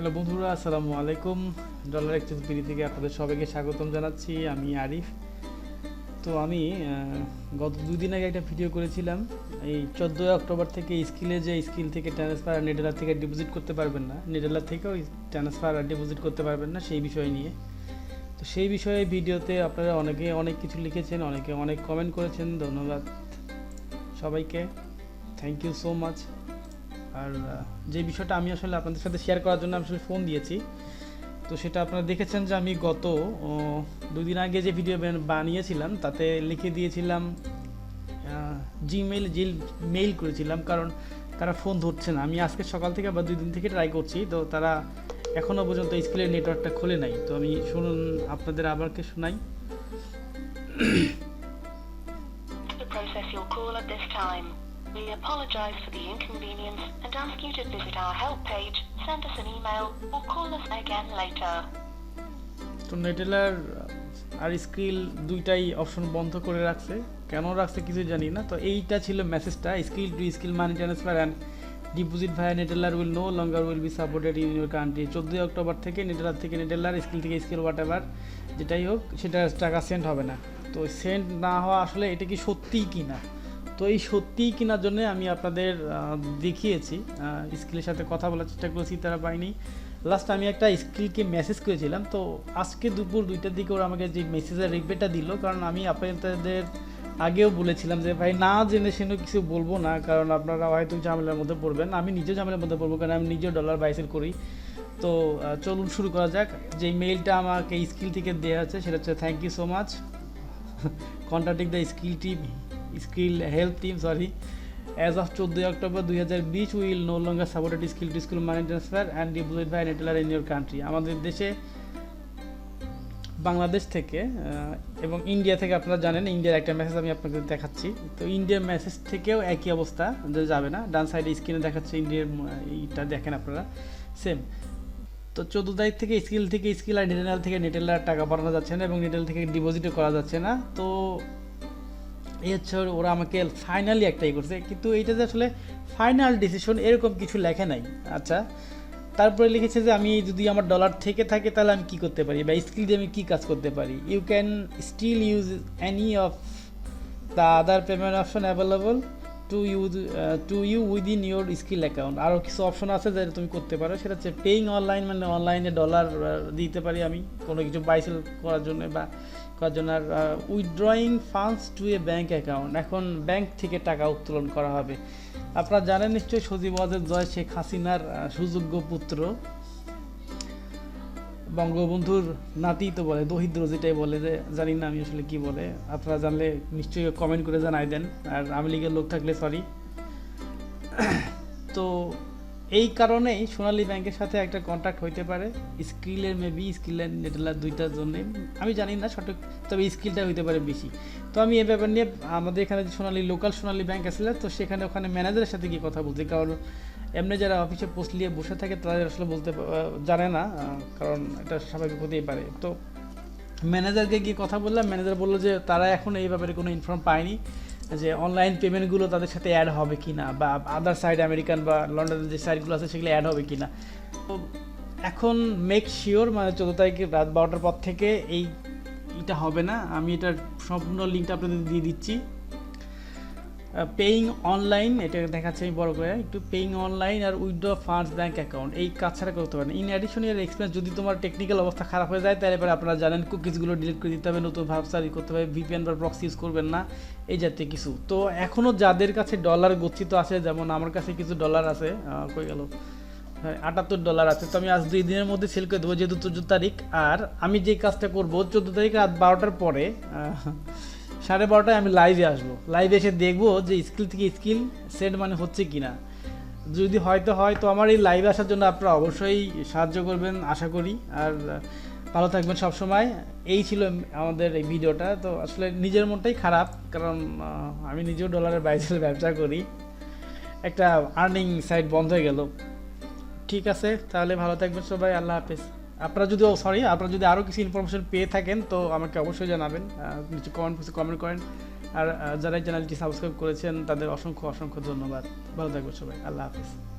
Hello বন্ধুরা, আসসালামু আলাইকুম। ডলার এক্সচেঞ্জ বিডি থেকে আপনাদের সবাইকে স্বাগতম জানাচ্ছি। আমি আরিফ। তো আমি গত দুই দিন আগে একটা ভিডিও করেছিলাম। এই চোদ্দোই অক্টোবর থেকে স্কিলে যে স্কিল থেকে ট্রান্সফার আর নেটেলার থেকে ডিপোজিট করতে পারবেন না নেডেলার থেকেও ট্রান্সফার আর ডিপোজিট করতে পারবেন না সেই বিষয় নিয়ে। তো সেই বিষয়ে ভিডিওতে আপনারা অনেকে অনেক কিছু লিখেছেন, অনেকে অনেক কমেন্ট করেছেন। ধন্যবাদ সবাইকে। থ্যাংক ইউ সো মাচ আর যে বিষয়টা আমি আসলে আপনাদের সাথে শেয়ার করার জন্য আমি আসলে ফোন দিয়েছি তো সেটা আপনারা দেখেছেন যে আমি গত আহ, দুই দিন আগে যে ভিডিও বানিয়েছিলাম তাতে লিখে দিয়েছিলাম জিমেল জিল মেইল করেছিলাম কারণ তারা ফোন ধরছে না। আমি আজকে সকাল থেকে বা দুই দিন থেকে ট্রাই করছি তো তারা এখনও পর্যন্ত স্কুলের নেটওয়ার্কটা খোলে নাই। তো আমি শুনুন আপনাদের আবারকে শোনাই। Process call at this time. We apologize for the inconvenience and ask you to visit our help page, send us an email, or call us again later. তো নেটেলার আর স্কিল দুইটাই অপশন বন্ধ করে রাখছে। কেন রাখছে কিছু জানি না। তো এইটা ছিল মেসেজটা Skrill to Skrill money transfer and deposit ভাই Neteller will no longer will be supported in your country চোদ্দোই অক্টোবর থেকে নেটেলার থেকে নেটেলার স্কিল থেকে স্কিল হোয়াট এভার যেটাই হোক সেটা টাকা সেন্ড হবে না। তো সেন্ড না হওয়া আসলে এটা কি সত্যিই কি না তো এই সত্যিই কেনার জন্য আমি আপনাদের দেখিয়েছি। স্কিলের সাথে কথা বলার চেষ্টা করেছি, তারা পাইনি লাস্ট আমি একটা স্কিলকে মেসেজ করেছিলাম, তো আজকে দুপুর দুইটার দিকে ওরা আমাকে যে মেসেজের রিপ্লাইটা দিল, কারণ আমি আপনাদের আগেও বলেছিলাম যে, ভাই, না জেনে শুনে কিছু বলব না, কারণ আপনারা হয়তো ঝামেলার মধ্যে পড়বেন। আমি নিজেও ঝামেলার মধ্যে পড়ব, কারণ আমি নিজেও ডলার বাইসেল করি। তো চলুন শুরু করা যাক। যে মেইলটা আমাকে স্কিল থেকে দেওয়া আছে সেটা হচ্ছে thank you so much contracting the Skrill skill team health team sorry as as of 14 october 2020 we will no longer support skill to skill money transfer and deposit by retailer in your country. আমাদের দেশে, বাংলাদেশ থেকে এবং India থেকে আপনারা জানেন ইন্ডিয়ার একটা message আমি আপনাদের দেখাচ্ছি। তো ইন্ডিয়ার মেসেজ থেকেও একই অবস্থা যাবে না। ডান সাইডে স্ক্রিনে দেখাচ্ছে ইন্ডিয়ার ইটা দেখেন আপনারা। সেম তো চোদ্দ তারিখ থেকে স্কিল থেকে স্কিল আর নেটেলার থেকে নেটেলার টাকা পাঠানো যাচ্ছে না এবং নেটেল থেকে ডিপোজিটও করা যাচ্ছে না। তো হচ্ছে ওরা আমাকে ফাইনালি একটাই করছে। কিন্তু এইটা যে আসলে ফাইনাল ডিসিশন এরকম কিছু লেখে নাই। আচ্ছা তারপরে লিখেছে যে আমি যদি আমার ডলার থেকে থাকে তাহলে আমি কী করতে পারি? বা স্কিল দিয়ে আমি কী কাজ করতে পারি? You can still use any of the other payment option available to use to you within your Skrill account আরও কিছু অপশন আছে যেটা তুমি করতে পারো, সেটা হচ্ছে পেইং অনলাইন মানে অনলাইনে ডলার দিতে পারি আমি, কোনো কিছু বাইসেল করার জন্য বা করার জন্য। আর withdrawing funds to a bank account এখন ব্যাংক থেকে টাকা উত্তোলন করা হবে। আপনারা জানেন নিশ্চয়ই সজীব ওয়াজেদ, জয় শেখ হাসিনার সুযোগ্য পুত্র। বঙ্গবন্ধুর নাতি তো বলে, দহিদ্র যেটাই বলে যে, জানি না আমি আসলে কি বলে। আপনারা জানলে নিশ্চয়ই কমেন্ট করে জানাই দেন। আর আমি লীগের লোক থাকলে সরি তো এই কারণেই সোনালী ব্যাংকের সাথে একটা কন্ট্যাক্ট হইতে পারে। স্কিলের মেবি স্কিলের নেটেলার দুইটার জন্যে। আমি জানি না সঠিক, তবে স্কিলটা হইতে পারে বেশি। তো আমি এই ব্যাপার নিয়ে, আমাদের এখানে যে সোনালী লোকাল সোনালী ব্যাংক আসলে তো সেখানে ওখানে ম্যানেজারের সাথে গিয়ে কথা বলছি। কারণ এমনি যারা অফিসে পোস্ট নিয়ে বসে থাকে তারা আসলে বলতে জানে না কারণ এটা স্বাভাবিক হতেই পারে। তো ম্যানেজারকে গিয়ে কথা বললাম ম্যানেজার বলল যে তারা এখন এই ব্যাপারে কোনো ইনফর্ম পায়নি। যে অনলাইন পেমেন্টগুলো তাদের সাথে অ্যাড হবে কি না বা আদার সাইড আমেরিকান বা লন্ডনের যে সাইডগুলো আছে সেগুলো অ্যাড হবে কি না তো এখন মেক শিওর মানে চোদ্দ তারিখে রাত বারোটার পর থেকে এই এটা হবে না। আমি এটার সম্পূর্ণ লিঙ্কটা আপনাদের দিয়ে দিচ্ছি। পেইং অনলাইন এটা দেখাচ্ছে আমি বড় করে, একটু পেইং অনলাইন আর উইথড্র ফান্ডস ব্যাঙ্ক অ্যাকাউন্ট এই কাজ ছাড়া করতে পারেন। ইন অ্যাডিশন এর এক্সপিরিয়েন্স যদি তোমার টেকনিক্যাল অবস্থা খারাপ হয়ে যায়, তাহলে এবার আপনারা জানেন কুকিজগুলো ডিলিট করে দিতে হবে, নতুন ভাবসারি করতে হবে ভিপিএন বা প্রক্সি ইউজ করবেন না, এই জাতীয় কিছু। তো এখনও যাদের কাছে ডলার গচ্ছিত আছে, যেমন আমার কাছে কিছু ডলার আছে কই গেল? হ্যাঁ আটাত্তর ডলার আছে, তো আমি আজ দুই দিনের মধ্যে সেল করে দেবো, যেহেতু চোদ্দ তারিখ। আর আমি যে কাজটা করব, চোদ্দ তারিখ রাত বারোটার পরে সাড়ে বারোটায় আমি লাইভে আসব। লাইভে এসে দেখব যে স্কিল থেকে স্কিল সেট মানে হচ্ছে কি না যদি হয়তো হয়, তো আমার এই লাইভে আসার জন্য আপনারা অবশ্যই সাহায্য করবেন, আশা করি। আর, ভালো থাকবেন সব সময় এই ছিল আমাদের এই ভিডিওটা। তো আসলে নিজের মনটাই খারাপ, কারণ আমি নিজেও ডলারের বাইরে ব্যবসা করি। একটা আর্নিং সাইট বন্ধ হয়ে গেল। ঠিক আছে, তাহলে ভালো থাকবেন সবাই। আল্লাহ হাফেজ। আপনারা যদি সরি আপনারা যদি আরও কিছু ইনফরমেশন পেয়ে থাকেন, তো আমাকে অবশ্যই জানাবেন। নিচে কমেন্ট বক্সে কমেন্ট করেন। আর যারা চ্যানেলটি সাবস্ক্রাইব করেছেন, তাদের অসংখ্য অসংখ্য ধন্যবাদ। ভালো থাকবেন সবাই। আল্লাহ হাফেজ।